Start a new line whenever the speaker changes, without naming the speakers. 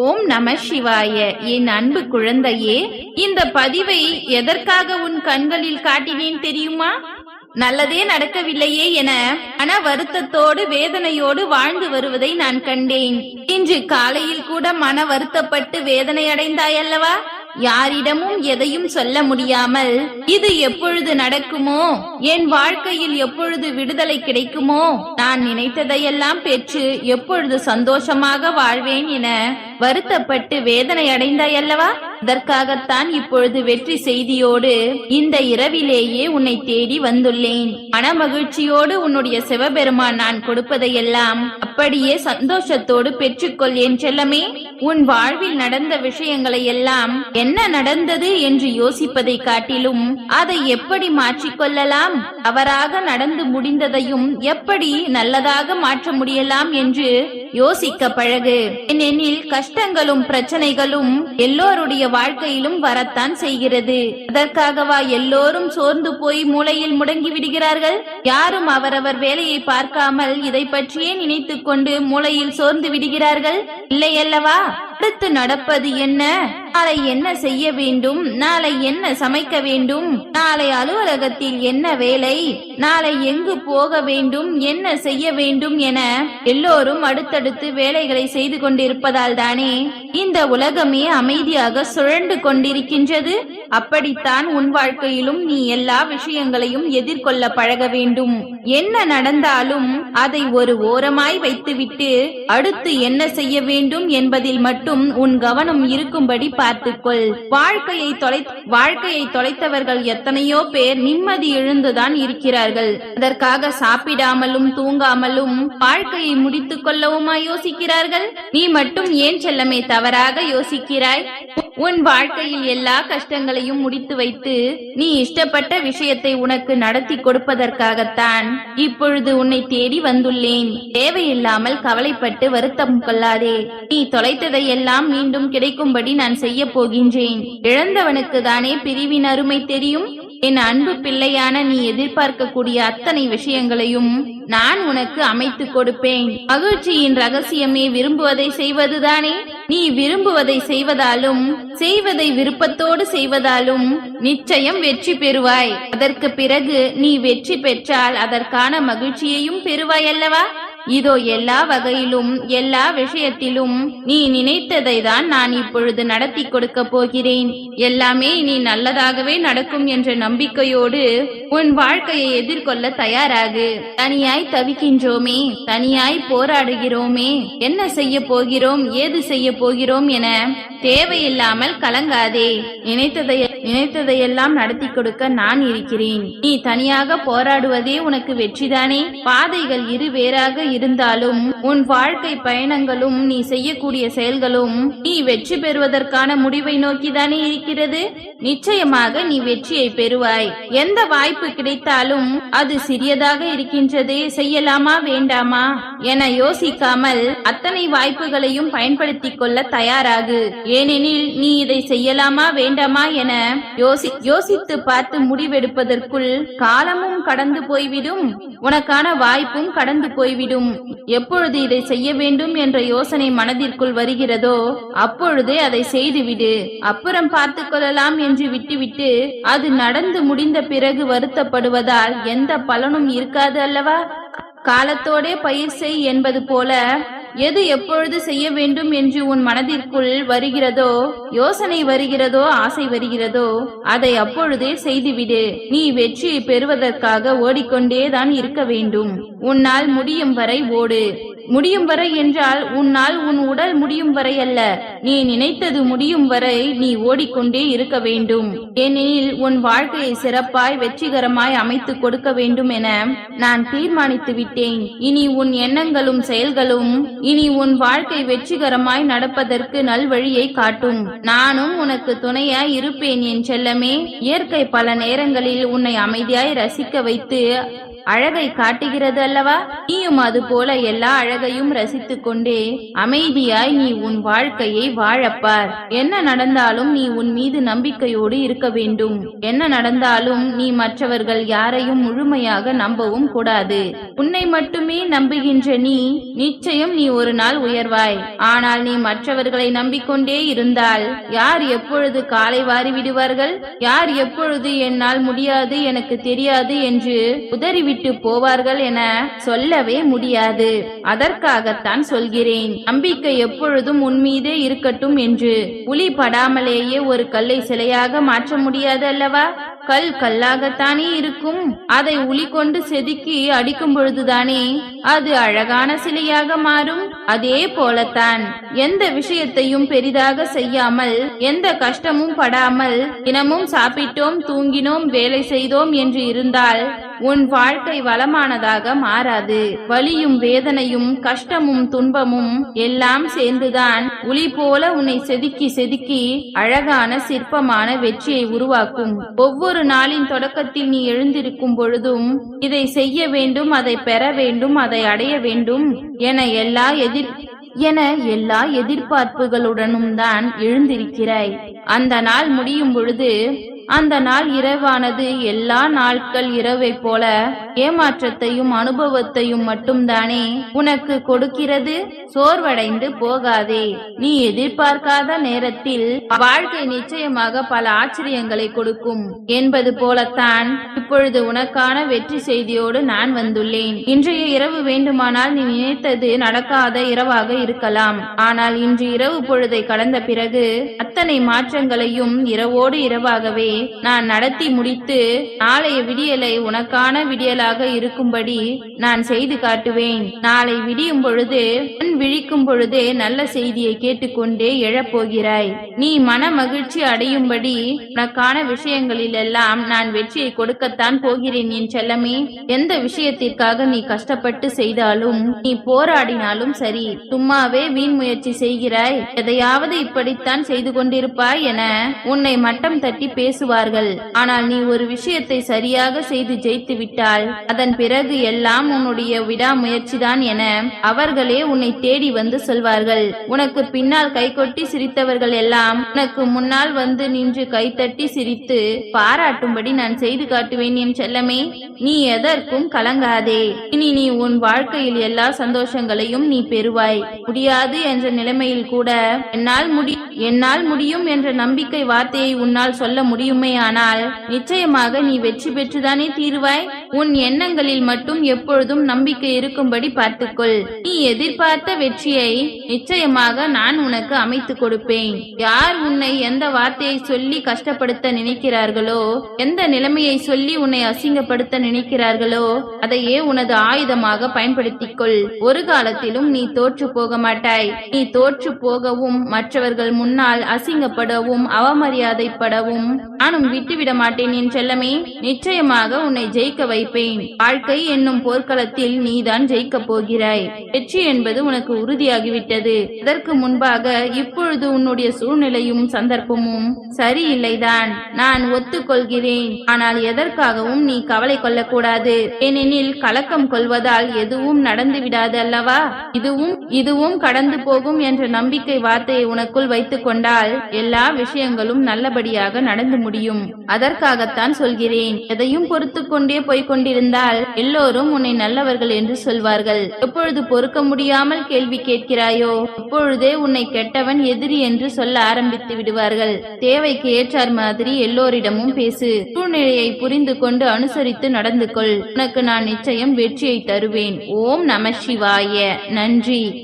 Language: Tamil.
ஓம் நம சிவாய. என் அன்பு குழந்தையே இந்த பதிவை எதற்காக உன் கண்களில் காட்டினேன் தெரியுமா? நல்லதே நடக்கவில்லையே என மன வருத்தத்தோடு வேதனையோடு வாழ்ந்து வருவதை நான் கண்டேன். இன்று காலையில் கூட மன வருத்தப்பட்டு வேதனை அடைந்தாயல்லவா? யாரிடமும் எதையும் சொல்ல முடியாமல் இது எப்பொழுது நடக்குமோ? என் வாழ்க்கையில் எப்பொழுது விடுதலை கிடைக்குமோ? நான் நினைத்ததையெல்லாம் பெற்று எப்பொழுது சந்தோஷமாக வாழ்வேன் என வருத்தப்பட்டு வேதனை அடைந்தாயல்லவா அதற்காகத்தான் இப்பொழுது வெற்றி செய்தியோடு இந்த இரவிலேயே உன்னை தேடி வந்துள்ளேன். மன மகிழ்ச்சியோடு உன்னுடைய சிவபெருமான் நான் கொடுப்பதையெல்லாம் அப்படியே சந்தோஷத்தோடு பெற்றுக்கொள் என் செல்லமே. உன் வாழ்வில் நடந்த விஷயங்களை எல்லாம் என்ன நடந்தது என்று யோசிப்பதை காட்டிலும் அதை எப்படி மாற்றிக்கொள்ளலாம்? அவராக நடந்து முடிந்ததையும் எப்படி நல்லதாக மாற்ற முடியலாம் என்று யோசிக்க பழகு ஏனெனில் கஷ்டங்களும் பிரச்சனைகளும் எல்லோருடைய வாழ்க்கையிலும் வரத்தான் செய்கிறது. அதற்காகவா எல்லோரும் சோர்ந்து போய் மூளையில் முடங்கி விடுகிறார்கள்? யாரும் அவரவர் வேலையை பார்க்காமல் இதை பற்றியே நினைத்துக் கொண்டு மூளையில் சோர்ந்து விடுகிறார்கள்? இல்லையல்லவா அடுத்து நடப்பது என்ன? நாளை என்ன செய்ய வேண்டும்? நாளை என்ன சமைக்க வேண்டும்? நாளை அலுவலகத்தில் என்ன வேலை? நாளை எங்கு போக வேண்டும்? என்ன செய்ய வேண்டும் என எல்லோரும் அடுத்தடுத்து வேலைகளை செய்து கொண்டிருப்பதால் தானே இந்த உலகமே அமைதியாக சுழண்டு கொண்டிருக்கின்றது. அப்படித்தான் உன் வாழ்க்கையிலும் நீ எல்லா விஷயங்களையும் எதிர்கொள்ள பழக வேண்டும். என்ன நடந்தாலும் அதை ஒரு ஓரமாய் வைத்துவிட்டு அடுத்து என்ன செய்ய வேண்டும் என்பதில் மட்டும் உன் கவனம் இருக்கும்படி பார்த்துக்கொள். வாழ்க்கையை தொலை வாழ்க்கையை தொலைத்தவர்கள் எத்தனையோ பேர் நிம்மதி இழந்துதான் இருக்கிறார்கள். அதற்காக சாப்பிடாமலும் தூங்காமலும் வாழ்க்கையை முடித்துக் கொள்ளவுமா யோசிக்கிறார்கள்? நீ மட்டும் ஏன் செல்லமே தவறாக யோசிக்கிறாய்? உன் வாழ்க்கையில் எல்லா கஷ்டங்களையும் முடித்து வைத்து நீ இஷ்டப்பட்ட விஷயத்தை உனக்கு நடத்தி கொடுப்பதற்காகத்தான் இப்பொழுது உன்னை தேடி வந்துள்ளேன். தேவையில்லாமல் கவலைப்பட்டு வருத்தம் கொள்ளாதே. நீ தொலைத்ததை எல்லாம் மீண்டும் கிடைக்கும்படி நான் செய்ய போகின்றேன். இழந்தவனுக்கு தானே பிரிவின் அருமை தெரியும்? என் அன்பு பிள்ளையான நீ எதிர்பார்க்கக்கூடிய அத்தனை விஷயங்களையும் நான் உனக்கு அமைத்து கொடுப்பேன். மகிழ்ச்சியின் ரகசியமே விரும்புவதை செய்வதுதானே? நீ விரும்புவதை செய்வதாலும் செய்வதை விருப்பத்தோடு செய்வதாலும் நிச்சயம் வெற்றி பெறுவாய். அதற்கு பிறகு நீ வெற்றி பெற்றால் அதற்கான மகிழ்ச்சியையும் பெறுவாய் அல்லவா இதோ எல்லா வகையிலும் எல்லா விஷயத்திலும் நீ நினைத்ததை தான் நான் இப்பொழுது நடத்தி கொடுக்க போகிறேன். எல்லாமே நீ நல்லதாகவே நடக்கும் என்ற நம்பிக்கையோடு உன் வாழ்க்கையை எதிர்கொள்ள தயாராகு. தனியாய் தவிக்கின்றோமே தனியாய் போராடுகிறோமே என்ன செய்ய போகிறோம் ஏது செய்ய போகிறோம் என தேவையில்லாமல் கலங்காதே. நினைத்ததை நினைத்ததையெல்லாம் நடத்தி கொடுக்க நான் இருக்கிறேன். நீ தனியாக போராடுவதே உனக்கு வெற்றிதானே? பாதைகள் இருவேறாக இருந்தாலும் உன் வாழ்க்கை பயணங்களும் நீ செய்யக்கூடிய செயல்களும் நீ வெற்றி பெறுவதற்கான முடிவை நோக்கிதானே இருக்கிறது? நிச்சயமாக நீ வெற்றியை பெறுவாய். எந்த வாய்ப்பு கிடைத்தாலும் அது சிறியதாக இருக்கின்றதே செய்யலாமா வேண்டாமா? என யோசிக்காமல் அத்தனை வாய்ப்புகளையும் பயன்படுத்திக் கொள்ள தயாராகு. ஏனெனில் நீ இதை செய்யலாமா வேண்டாமா என யோசி யோசித்து பார்த்து முடிவெடுப்பதற்குள் காலமும் கடந்து போய்விடும். உனக்கான வாய்ப்பும் கடந்து போய்விடும். எப்பொழுது இதை செய்ய வேண்டும் என்ற யோசனை மனதிற்குள் வருகிறதோ அப்பொழுதே அதை செய்துவிடு. அப்புறம் பார்த்து கொள்ளலாம் என்று விட்டுவிட்டு அது நடந்து முடிந்த பிறகு வருத்தப்படுவதால் எந்த பலனும் இருக்காது அல்லவா? காலத்தோடே பயிர் செய் என்பது போல எது எப்பொழுது செய்ய வேண்டும் என்று உன் மனதிற்குள் வருகிறதோ யோசனை வருகிறதோ ஆசை வருகிறதோ அதை அப்பொழுதே செய்துவிடு. நீ வெற்றியை பெறுவதற்காக ஓடிக்கொண்டேதான் இருக்க வேண்டும். உன்னால் முடியும் வரை ஓடு. முடியும் வரை என்றால் உன்னால் உன் உடல் முடியும் வரை அல்ல. நீ நினைத்தது முடியும் வரை நீ ஓடிக்கொண்டே இருக்க வேண்டும். ஏனெனில் உன் வாழ்க்கையை சிறப்பாய் வெற்றிகரமாய் அமைத்து கொடுக்க வேண்டும் என நான் தீர்மானித்து விட்டேன். இனி உன் எண்ணங்களும் செயல்களும் இனி உன் வாழ்க்கை வெற்றிகரமாய் நடப்பதற்கு நல்வழியை காட்டும். நானும் உனக்கு துணையாய் இருப்பேன் என் செல்லமே. இயற்கை பல நேரங்களில் உன்னை அமைதியாய் ரசிக்க வைத்து அழகை காட்டுகிறது அல்லவா? நீயும் அது போல எல்லா அழகையும் ரசித்துக் கொண்டே அமைதியாய் நீ உன் வாழ்க்கையை வாழப்பார். என்ன நடந்தாலும் நீ உன் மீது நம்பிக்கையோடு இருக்க வேண்டும். என்ன நடந்தாலும் நீ மற்றவர்கள் யாரையும் முழுமையாக நம்பவும் கூடாது. உன்னை மட்டுமே நம்புகின்ற நீ நிச்சயம் நீ ஒரு நாள் உயர்வாய். ஆனால் நீ மற்றவர்களை நம்பிக்கொண்டே இருந்தால் யார் எப்பொழுது காலை வாரி விடுவார்கள்? யார் எப்பொழுது என்னால் முடியாது எனக்கு தெரியாது என்று உதறிவிட்டு போவார்கள் என சொல்லவே முடியாது. அதற்காகத்தான் சொல்கிறேன். நம்பிக்கை எப்பொழுதும் உன் மீதே இருக்கட்டும் என்று. புலி படாமலேயே ஒரு கல்லை சிலையாக மாற்ற முடியாது அல்லவா? கல் கல்லாகத்தானே இருக்கும். அதை உளி கொண்டு செதுக்கி அடிக்கும் பொழுதுதானே? அது அழகான சிலையாக மாறும். அதே போலத்தான். எந்த விஷயத்தையும் பெரிதாக செய்யாமல் எந்த கஷ்டமும் படாமல் தினமும் சாப்பிட்டோம் தூங்கினோம் வேலை செய்தோம் என்று இருந்தால் உன் வாழ்க்கை வளமானதாக மாறாது. வலியும் வேதனையும் கஷ்டமும் துன்பமும் எல்லாம் சேர்ந்துதான் உளி போல உன்னை செதுக்கி செதுக்கி அழகான சிற்பமான வெற்றியை உருவாக்கும். ஒவ்வொரு நாளின் தொடக்கத்தில் நீ எழுந்திருக்கும் பொழுதும் இதை செய்ய வேண்டும் அதை பெற வேண்டும் அதை அடைய வேண்டும் என எல்லா எதிர் என எல்லா எதிர்பார்ப்புகளுடனும் தான் எழுந்திருக்கிறாய். அந்த நாள் முடியும் பொழுது அந்த நாள் இரவானது. எல்லா நாட்கள் இரவை போல ஏமாற்றத்தையும் அனுபவத்தையும் மட்டும்தானே உனக்கு கொடுக்கிறது? சோர்வடைந்து போகாதே. நீ எதிர்பார்க்காத நேரத்தில் வாழ்க்கை நிச்சயமாக பல ஆச்சரியங்களை கொடுக்கும். என்பது போலத்தான் இப்பொழுது உனக்கான வெற்றி செய்தியோடு நான் வந்துள்ளேன். இன்றைய இரவு வேண்டுமானால் நீ நினைத்தது நடக்காத இரவாக இருக்கலாம். ஆனால் இன்று இரவு பொழுதை கடந்த பிறகு அத்தனை மாற்றங்களையும் இரவோடு இரவாகவே நான் நடத்தி முடித்து நாளைய விடியலை உனக்கான விடியலாக இருக்கும்படி நான் செய்து காட்டுவேன். நாளை விடியும் பொழுது கண் விழிக்கும் பொழுதே நல்ல செய்தியை கேட்டுக்கொண்டே எழப்போகிறாய். நீ மன மகிழ்ச்சி அடையும்படி உனக்கான விஷயங்களில் எல்லாம் நான் வெற்றியை கொடுக்கத்தான் போகிறேன் என் செல்லமே. எந்த விஷயத்திற்காக நீ கஷ்டப்பட்டு செய்தாலும் நீ போராடினாலும் சரி சும்மாவே வீண் முயற்சி செய்கிறாய். எதையாவது இப்படித்தான் செய்து கொண்டிருப்பாய் என உன்னை மட்டம் தட்டி பேசுவார்கள். ஆனால் நீ ஒரு விஷயத்தை சரியாக செய்து ஜெயித்து விட்டால் அதன் பிறகு எல்லாம் உன்னுடைய விடாமுயற்சிதான் என அவர்களே உன்னை தேடி வந்து சொல்வார்கள். உனக்கு பின்னால் கைகொட்டி சிரித்தவர்கள் எல்லாம் உனக்கு முன்னால் வந்து நின்று கைத்தட்டி சிரித்து பாராட்டும்படி நான் செய்து காட்டுவேன் என் செல்லமே நீ எதற்கும் கலங்காதே. இனி நீ உன் வாழ்க்கையில் எல்லா சந்தோஷங்களையும் நீ பெறுவாய். முடியாது என்ற நிலைமையில் கூட என்னால் முடி என்னால் முடியும் என்ற நம்பிக்கை வார்த்தையை உன்னால் சொல்ல முடியுமே ஆனால் நிச்சயமாக நீ வெற்றி பெற்றுதானே தீருவாய்? உன் எண்ணங்களில் மட்டும் எப்பொழுதும் நம்பிக்கை இருக்கும்படி பார்த்துக்கொள். நீ எதிர்பார்த்த வெற்றியை நிச்சயமாக நான் உனக்கு அமைத்து கொடுப்பேன். யார் உன்னை எந்த வார்த்தையை சொல்லி கஷ்டப்படுத்த நினைக்கிறார்களோ எந்த நிலைமையை சொல்லி உன்னை அசிங்கப்படுத்த நினைக்கிறார்களோ அதையே உனது ஆயுதமாக பயன்படுத்திக் கொள் ஒரு காலத்திலும் நீ தோற்று போக மாட்டாய். நீ தோற்று போகவும் மற்றவர்கள் முன்னால் அசிங்கப்படவும் அவமரியாதைப்படவும் நானும் விட்டுவிட மாட்டேன் என் செல்லமே நிச்சயமாக உன்னை ஜெயிக்க வைப்பேன். வாழ்க்கை என்னும் போர்க்களத்தில் நீதான் ஜெயிக்கப் போகிறாய். வெற்றி என்பது உனக்கு உறுதியாகிவிட்டது. அதற்கு முன்பாக இப்பொழுது உன்னுடைய சூழ்நிலையும் சந்தர்ப்பமும் சரியில்லைதான். நான் ஒத்துக்கொள்கிறேன். ஆனால் எதற்காக எதற்காகவும் நீ கவலை கொள்ளக்கூடாது. ஏனெனில் கலக்கம் கொள்வதால் எதுவும் நடந்து விடாது அல்லவா? இதுவும் இதுவும் கடந்து போகும் என்ற நம்பிக்கை வார்த்தையை உனக்குள் வைத்துக் கொண்டால் எல்லா விஷயங்களும் நல்லபடியாக நடந்து முடியும். அதற்காகத்தான் சொல்கிறேன். எதையும் பொறுத்து கொண்டே போய்க் கொண்டிருந்தால் எல்லோரும் உன்னை நல்லவர்கள் என்று சொல்வார்கள். எப்பொழுது பொறுக்க முடியாமல் கேள்வி கேட்கிறாயோ அப்பொழுதே உன்னை கெட்டவன் எதிரி என்று சொல்ல ஆரம்பித்து விடுவார்கள். தேவைக்கு ஏற்றார் மாதிரி எல்லோரிடமும் பேசு. சூழ்நிலையை புரிந்து கொண்டு அனுசரித்து நடந்து கொள். உனக்கு நான் நிச்சயம் வெற்றியை தருவேன். ஓம் நம சிவாய. நன்றி.